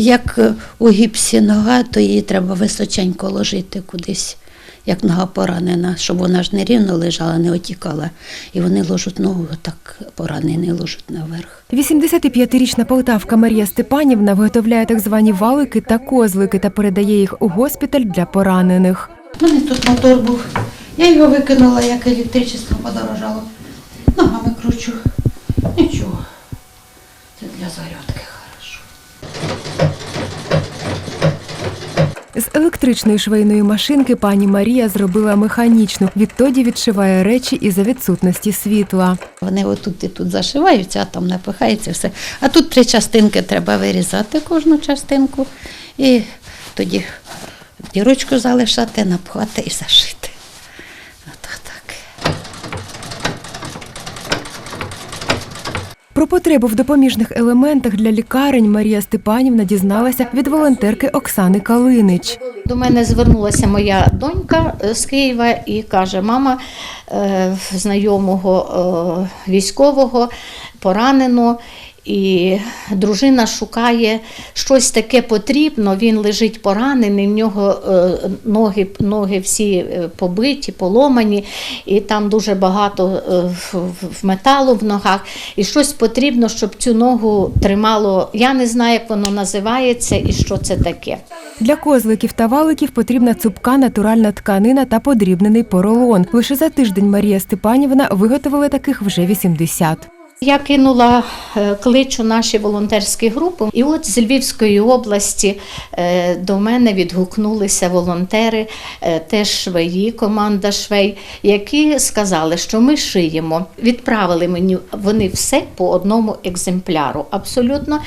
як е, у гіпсі нога, то її треба височенько ложити кудись, як нога поранена, щоб вона ж не рівно лежала, не отікала. І вони ложать ногу так поранений, ложать наверх. 85-річна полтавка Марія Степанівна виготовляє так звані валики та козлики та передає їх у госпіталь для поранених. У мене тут мотор був. Я його викинула, як електричество подорожало. Ногами кручу. Нічого. Це для зарядки З електричної швейної машинки пані Марія зробила механічну. Відтоді відшиває речі і за відсутності світла. Вони отут і тут зашиваються, а там напихається все. А тут три частинки треба вирізати кожну частинку і тоді дірочку залишати, напхати і зашити. Ото так. Про потребу в допоміжних елементах для лікарень Марія Степанівна дізналася від волонтерки Оксани Калинич. До мене звернулася моя донька е, з Києва і каже: мама е, знайомого е, військового поранено. І дружина шукає щось таке потрібно. Він лежить поранений, в нього е, ноги, ноги всі е, побиті, поломані, і там дуже багато е, металу в ногах. І щось потрібно, щоб цю ногу тримало. Я не знаю, як воно називається і що це таке. Для козликів та валиків потрібна цупка натуральна тканина та подрібнений поролон. Лише за тиждень Марія Степанівна виготовила таких вже 80. Я кинула е, клич у наші волонтерські групи, і от з Львівської області е, до мене відгукнулися волонтери, е, теж швеї, команда швей, які сказали, що ми шиємо. Відправили мені вони все по одному екземпляру. Абсолютно.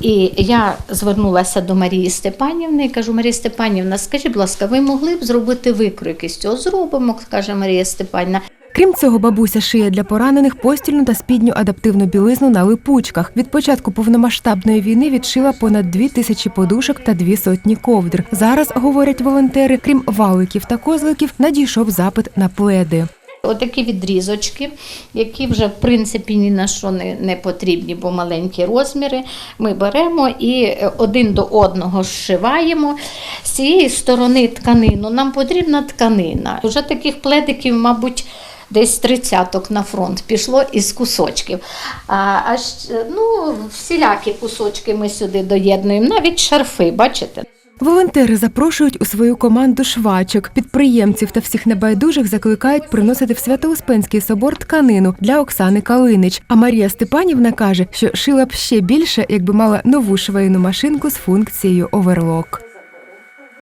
І я звернулася до Марії Степанівни і кажу: Марія Степанівна, скажіть, будь ласка, ви могли б зробити викройки з цього? Зробимо, каже Марія Степанівна. Крім цього, бабуся шиє для поранених постільну та спідню адаптивну білизну на липучках. Від початку повномасштабної війни відшила понад дві тисячі подушок та дві сотні ковдр. Зараз, говорять волонтери, крім валиків та козликів, надійшов запит на пледи. Отакі відрізочки, які вже в принципі ні на що не, не потрібні, бо маленькі розміри. Ми беремо і е, один до одного зшиваємо. З цієї сторони тканину нам потрібна тканина. Уже таких пледиків, мабуть. Десь тридцяток на фронт пішло із кусочків. А, а ну, всілякі кусочки ми сюди доєднуємо, навіть шарфи, бачите? Волонтери запрошують у свою команду швачок. Підприємців та всіх небайдужих закликають приносити в Свято-Успенський собор тканину для Оксани Калинич. А Марія Степанівна каже, що шила б ще більше, якби мала нову швейну машинку з функцією оверлок.